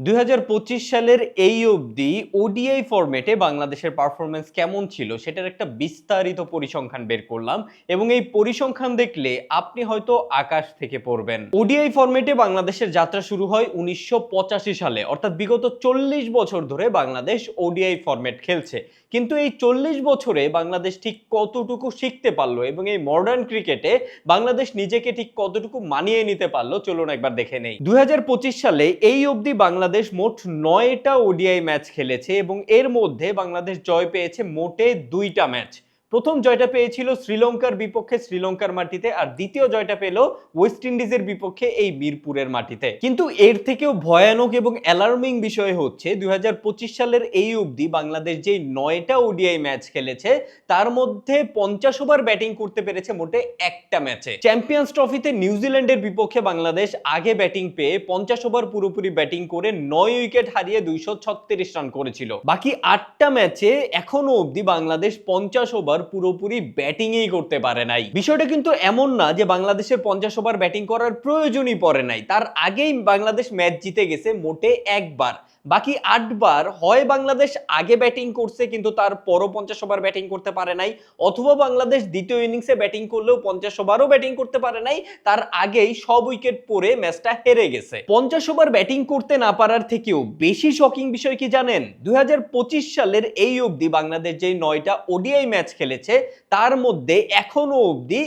দুই হাজার পঁচিশ সালের এই অবধি ওডিআই ফরম্যাটে বাংলাদেশের পারফরমেন্স কেমন ছিল সেটার একটা বিস্তারিত পরিসংখ্যান বের করলাম এবং এই পরিসংখ্যান দেখলে আপনি হয়তো আকাশ থেকে পড়বেন। ওডিআই ফরম্যাটে বাংলাদেশের যাত্রা শুরু হয় উনিশশো পঁচাশি সালে, অর্থাৎ বিগত চল্লিশ বছর ধরে বাংলাদেশ ওডিআই ফরম্যাট খেলছে। কিন্তু এই চল্লিশ বছরে বাংলাদেশ ঠিক কতটুকু শিখতে পারল এবং এই মডার্ন ক্রিকেটে বাংলাদেশ নিজেকে ঠিক কতটুকু মানিয়ে নিতে পারল, চলুন একবার দেখে নেই। দুই হাজার পঁচিশ সালে এই অবধি বাংলাদেশ মোট নয়টা ওডিআই ম্যাচ খেলেছে এবং এর মধ্যে বাংলাদেশ জয় পেয়েছে মোটে দুইটা ম্যাচ। প্রথম জয়টা পেয়েছিল শ্রীলঙ্কার বিপক্ষে শ্রীলঙ্কার মাটিতে আর দ্বিতীয় জয়টা পেল ওয়েস্ট ইন্ডিজের বিপক্ষে এই মিরপুরের মাটিতে। কিন্তু এর থেকেও ভয়ানক এবং অ্যালার্মিং বিষয় হচ্ছে দুই হাজার পঁচিশ সালের এই অবধি বাংলাদেশ যে নয়টা ওডিআই ম্যাচ খেলেছে, তার মধ্যে পঞ্চাশ ওভার ব্যাটিং করতে পেরেছে মোটে একটা ম্যাচে। চ্যাম্পিয়ন্স ট্রফিতে নিউজিল্যান্ডের বিপক্ষে বাংলাদেশ আগে ব্যাটিং পেয়ে পঞ্চাশ ওভার পুরোপুরি ব্যাটিং করে নয় উইকেট হারিয়ে দুইশো ছত্রিশ রান করেছিল। বাকি আটটা ম্যাচে এখনও অবধি বাংলাদেশ পঞ্চাশ ওভার পুরোপুরি ব্যাটিংই করতে পারে নাই। বিষয়টা কিন্তু এমন না যে বাংলাদেশের পঞ্চাশ ওভার ব্যাটিং করার প্রয়োজনই পড়ে নাই। তার আগেই বাংলাদেশ ম্যাচ জিতে গেছে মোটে একবার। বাকি আটবার হয় বাংলাদেশ আগে ব্যাটিং করছে কিন্তু তার পরও পঞ্চাশ ওভার ব্যাটিং করতে পারে নাই। অথবা বাংলাদেশ দ্বিতীয় ইনিংসে ব্যাটিং করলেও পঞ্চাশ ওভারও ব্যাটিং করতে পারে নাই। তার আগেই সব উইকেট পরে ম্যাচটা হেরে গেছে। পঞ্চাশ ওভার ব্যাটিং করতে না পারার থেকেও বেশি শকিং বিষয় কি জানেন? দুই হাজার পঁচিশ সালের এই অবধি বাংলাদেশ যে নয়টা ওডিআই ম্যাচ খেলেছে, তার মধ্যে এখনও অবধি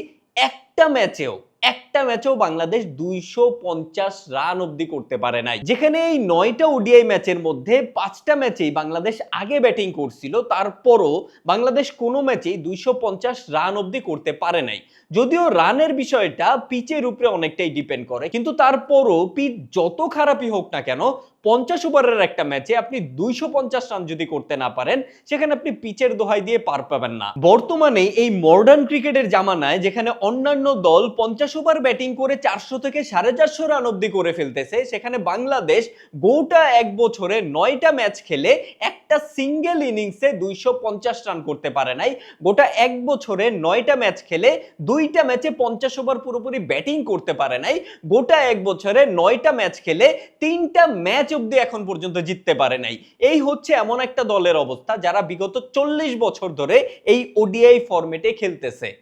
একটা ম্যাচেও একটা ম্যাচেও বাংলাদেশ দুইশো পঞ্চাশ রান অবধি করতে পারে নাই। যেখানে এই নয়টা ওডিআই ম্যাচের মধ্যে পাঁচটা ম্যাচেই বাংলাদেশ আগে ব্যাটিং করছিল, তারপরও বাংলাদেশ কোনো ম্যাচেই দুইশো পঞ্চাশ রান অবধি করতে পারে নাই। যদিও রানের বিষয়টা পিচের উপরে অনেকটাই ডিপেন্ড করে, কিন্তু তারপরও পিচ যত খারাপই হোক না কেন পঞ্চাশ ওভারের একটা ম্যাচে আপনি দুইশো পঞ্চাশ রান যদি করতে না পারেন, সেখানে আপনি পিচের দোহাই দিয়ে পার পাবেন না। বর্তমানে এই মডার্ন ক্রিকেটের জামানায় যেখানে অন্যান্য দল পঞ্চাশ ওভার ব্যাটিং করে চারশো থেকে সাড়ে চারশো রান অব্দি করে ফেলতেছে, সেখানে বাংলাদেশ গোটা এক বছরে নয়টা ম্যাচ খেলে একটা সিঙ্গেল ইনিংসে দুইশো পঞ্চাশ রান করতে পারে নাই। গোটা এক বছরে নয়টা ম্যাচ খেলে দুইটা ম্যাচে পঞ্চাশ ওভার পুরোপুরি ব্যাটিং করতে পারে নাই। গোটা এক বছরে নয়টা ম্যাচ খেলে তিনটা ম্যাচ অব্দি এখন পর্যন্ত জিততে পারে নাই। এই হচ্ছে এমন একটা দলের অবস্থা যারা বিগত চল্লিশ বছর ধরে এই ওডিআই ফর্মেটে খেলতেছে।